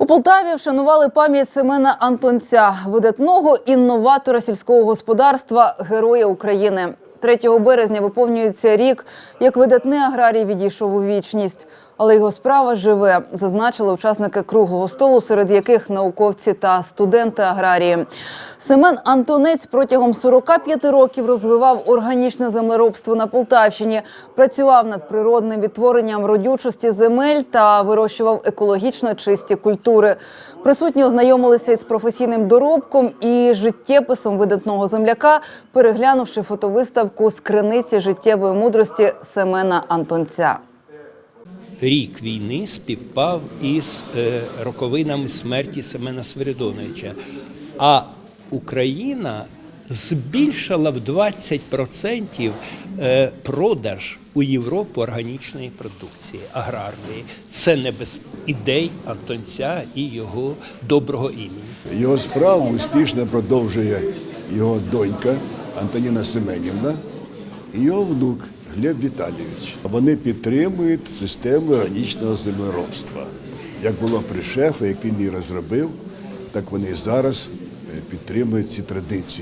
У Полтаві вшанували пам'ять Семена Антонця, видатного інноватора сільського господарства, героя України. 3 березня виповнюється рік, як видатний аграрій відійшов у вічність. Але його справа живе, зазначили учасники круглого столу, серед яких науковці та студенти аграрії. Семен Антонець протягом 45 років розвивав органічне землеробство на Полтавщині, працював над природним відтворенням родючості земель та вирощував екологічно чисті культури. Присутні ознайомилися із професійним доробком і життєписом видатного земляка, переглянувши фотовиставку з криниці життєвої мудрості Семена Антонця. Рік війни співпав із е, роковинами смерті Семена Свиридоновича. А Україна збільшила в 20% е, продаж у Європу органічної продукції аграрної. Це не без ідей Антонця і його доброго імені. Його справу успішно продовжує його донька Антоніна Семенівна і його внук Глеб Віталійович. Вони підтримують систему органічного землеробства. Як було при шефу, як він її розробив, так вони зараз е, підтримують ці традиції.